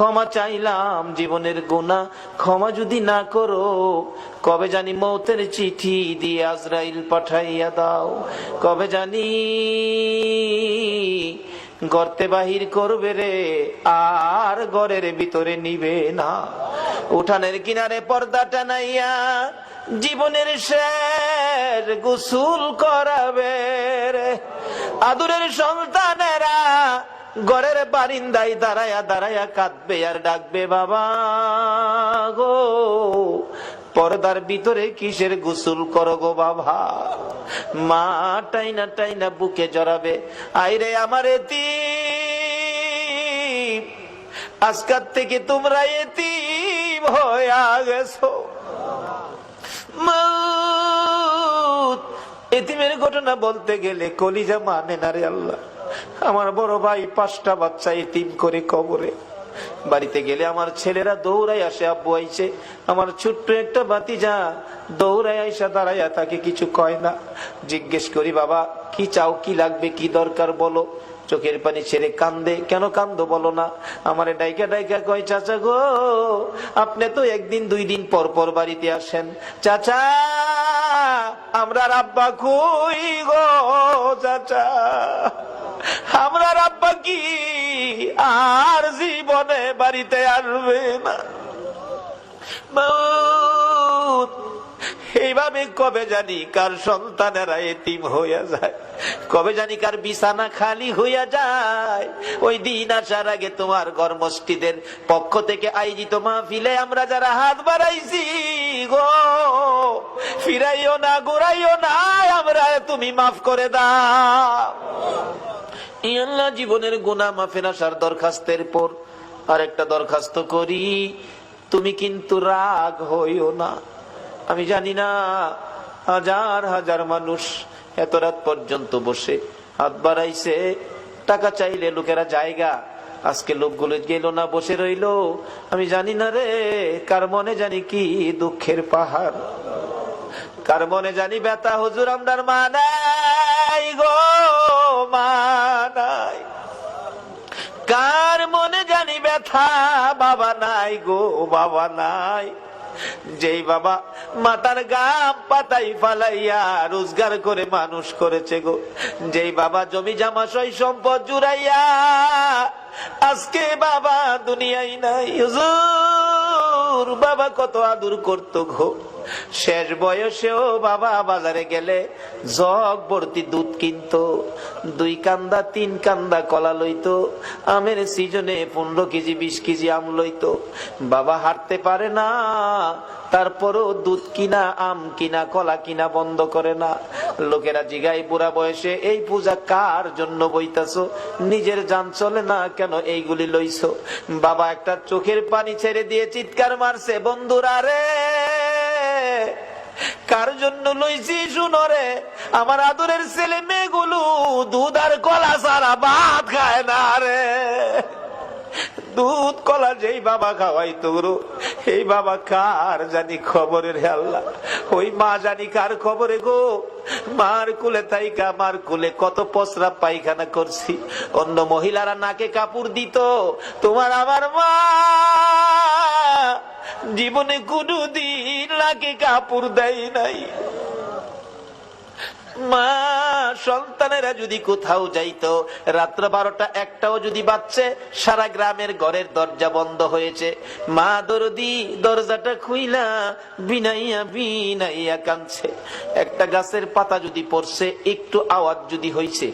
ক্ষমা চাইলাম জীবনের গুণা ক্ষমা যদি না করো, কবে জানি মৌতের চিঠি দিয়ে আজরাইল পাঠাইয়া দাও। কবে জানি গর্তে বাহির করবে রে, আর ঘরের ভিতরে নিবে না। উঠানের কিনারে পর্দা টানাইয়া জীবনের শেষ গোসুল করাবে রে। আদুরের সন্তানেরা ঘরের বারিন্দায় দাঁড়ায়া দাঁড়ায়া কাঁদবে আর ডাকবে, বাবা গো, পর্দার ভিতরে কিসের গোসল করো গো বাবা? মা টাইনা টাইনা বুকে জড়াবে, আইরে আমার এতি আজকার থেকে তোমরা এতিম হয়ে গেছো। মৌত, এতিমের ঘটনা বলতে গেলে কলিজা মানে না রে আল্লাহ। আমার বড় ভাই পাঁচটা বাচ্চা এতিম করে কবরে। বাড়িতে গেলে আমার ছেলেরা দৌড়াই আসে, আব্বু আইছে, আমার ছোট্ট একটা বাতি যা দৌড়াই আইসা দাঁড়াইয়া তাকে কিছু কয় না। জিজ্ঞেস করি, বাবা, কি চাও, কি লাগবে, কি দরকার বলো? চোখের পানি ছেড়ে কান্দে, কেন কান্দো বলো না? আমারে ডাইকা ডাইকা কয়, চাচা গো, আপনি তো একদিন দুই দিন পর পর বাড়িতে আসেন। চাচা, আমরা আব্বা কই গো, চাচা? আমরা আব্বা কি আর জীবনে বাড়িতে আসবে না। এইভাবে কবে জানি কার সন্তানেরা এতিম হইয়া যায়। কবে জানি কার বিছানা খালি হইয়া যায়। ওই দিন আসার আগে তোমার কর্মষ্ঠীদের পক্ষ থেকে আয়োজিত মাহফিলে আমরা যারা হাত বাড়াইছি গো, ফিরাইও না, ঘুরাইও না, আমরা তুমি মাফ করে দাও। ই আল্লাহ জীবনের গুণা মাফের আসার দরখাস্তের পর আরেকটা দরখাস্ত করি। তুমি কিন্তু রাগ হইও না। আমি জানি না, হাজার হাজার মানুষ এত রাত পর্যন্ত বসে হাত বাড়াইছে। টাকা চাইলে লোকেরা জায়গা। আজকে লোকগুলো গেল না, বসে রইল। আমি জানি না রে, কার মনে জানি কি দুঃখের পাহাড়? কার মনে জানি ব্যথা? হুজুর, আমরার মা নাই গো মা। কার মনে জানি ব্যথা? বাবা নাই গো, বাবা নাই। যেই বাবা মাতার গাম পাতাই ফালাইয়া রোজগার করে মানুষ করেছে গো, যেই বাবা জমি জামা সই সম্পদ জুড়াইয়া আজকে বাবা দুনিয়াই নাই। বাবা কত আদর করতো গো। শেষ বয়সেও বাবা বাজারে গেলে জগ ভর্তি দুধ কিনতো। দুই কান্দা, তিন কান্দা কলা লইতো। আমের সিজনে পনেরো কেজি, বিশ কেজি আম লইতো। বাবা হাঁটতে পারে না, তারপরও দুধ কিনা, আম কিনা, কলা কিনা বন্ধ করে না। লোকেরা জিগাই বুড়া বয়সে এই পূজা কার জন্য বইতাছো? নিজের যান চলে না কেন এইগুলি লইছো? বাবা একটা চোখের পানি ছেড়ে দিয়ে চিৎকার মারছে, বন্ধুরা রে! কার জন্য লইছি শুনরে? আমার আদরের ছেলে মেয়েগুলো দুধ আর কলা সারা ভাত খায় না রে। দুধ, কলা যেই বাবা খাওয়াই তোরো এই বাবা কার জানি খবরের হে আল্লাহ? ওই মা জানি কার খবরে গো? মার কুলে তাইকা, মার কুলে কত পসরা পায়খানা করছি। অন্য মহিলারা নাকে কাপড় দিত, তোমার আমার মা। জীবনে কোনো দিন নাকে কাপড় দেয় নাই। মা, সন্তানেরা যদি কোথাও যাইতো, রাত্র বারোটা একটাও যদি বাচ্চে সারা গ্রামের ঘরের দরজা বন্ধ হয়েছে। মা দরদি দরজাটা খুইলা বিনাইয়া বিনাইয়া কাঁদছে। একটা গাছের পাতা যদি পড়ছে, একটু আওয়াজ যদি হয়েছে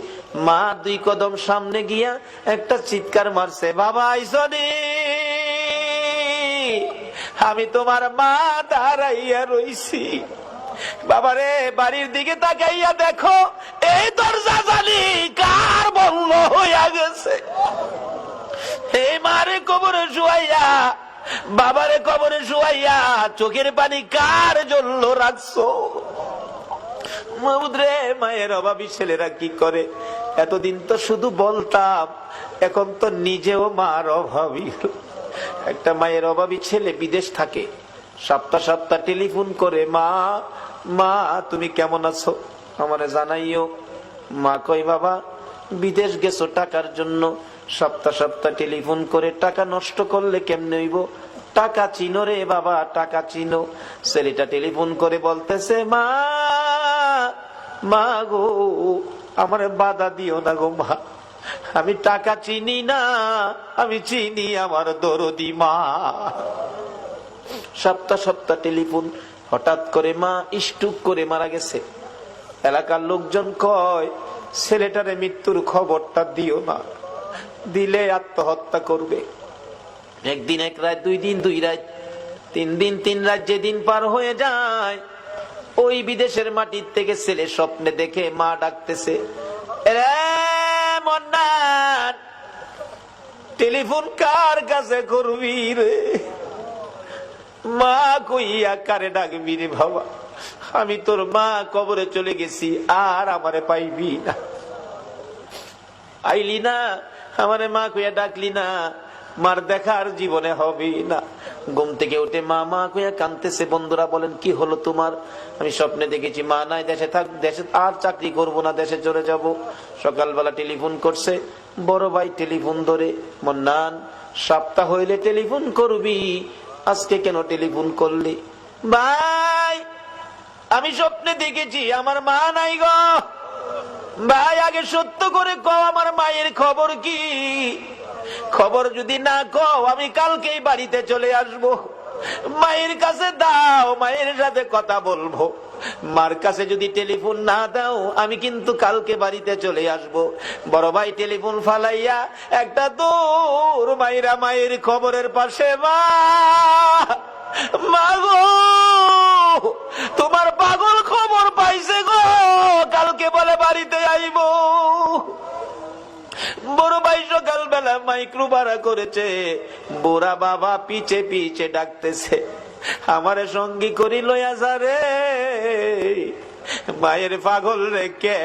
মা দুই কদম সামনে গিয়া একটা চিৎকার মারছে, বাবা আইসনি আমি তোমার মা দাঁড়াইয়া রইছি। বাবারে, বাড়ির দিকে তাকাইয়া দেখো, এই দরজা জানি কার বলল হইয়া গেছে। এই মারে কবরে শুয়াইয়া, বাবারে কবরে শুয়াইয়া চোখের পানি কার জন্য রাখছো? মাহমুদরে মায়ের অভাবী ছেলেরা কি করে? এতদিন তো শুধু বলতাম, এখন তো নিজেও মার অভাবী একটা মায়ের অভাবী ছেলে বিদেশ থাকে, সপ্তাহ সপ্তাহ টেলিফোন করে, মা মা, তুমি কেমন আছো? আমারে জানাইও, মা কই বাবা, বিদেশ গেছো টাকার জন্য, সপ্তাহ সপ্তাহ টেলিফোন করে টাকা নষ্ট করলে কেমনে হইব? টাকা চিনো রে বাবা, টাকা চিনো। ছেলেটা টেলিফোন করে বলতেছে, মা মা গো, আমার বাধা দিও না গো, মা। আমি টাকা চিনি না, আমি চিনি আমার দরদি মা। সপ্তাহ সপ্তাহ টেলিফোন, হঠাৎ করে মা স্টুক করে মারা গেছে। এলাকার লোকজন কয়, ছেলেটারে মৃত্যুর খবরটা দিও না, দিলে আত্মহত্যা করবে। একদিন এক রাত, দুই দিন দুই রাত, তিন দিন তিন রাত যেদিন পার হয়ে যায়, ওই বিদেশের মাটির থেকে ছেলে স্বপ্নে দেখে মা ডাকতেছে, "এরে টেলিফোন কার কাছে করবি রে? মা কইয়া কারে ডাকবি রে বাবা? আমি তোর মা কবরে চলে গেছি, আর আমারে পাইবি না। আইলি না, আমারে মা কইয়া ডাকলি না। মার দেখার জীবনে হবে না। ঘুম থেকে উঠে মা মা কানতেছে বন্ধুরা, বলেন কি হলো তোমার? আমি স্বপ্নে দেখেছি, মা নাই, দেশে থাক, দেশে আর চাকরি করব না, দেশে চলে যাব। সকালবেলা টেলিফোন করছে, বড় ভাই, টেলিফোন ধরে। মন্নান সপ্তাহ হইলে টেলিফোন করবি, আজকে কেন টেলিফোন করলি? ভাই, আমি স্বপ্নে দেখেছি, আমার মা নাই গো। ভাই, আগে সত্য করে কও, আমার মায়ের খবর কি? খবর যদি না কও, আমি কালকেই বাড়িতে চলে আসব। মায়ের কাছে দাও, মায়ের সাথে কথা বলব। মার কাছে যদি টেলিফোন না দাও, আমি কিন্তু কালকে বাড়িতে চলে আসব। বড় ভাই টেলিফোন ফালাইয়া একটা দূর মায়েরা মায়ের খবরের পাশে, মা মা গো, তোমার পাগল খবর পাইছে গো। কালকে বলে বাড়িতে আইব বড় ভাই সকাল বেলা মাইক্রো ভাড়া করেছে। বোরা বাবা পিছে পিছে ডাকতেছে। আমারে সঙ্গী করি লইয়া যা রে মায়ের পাগল রে কে?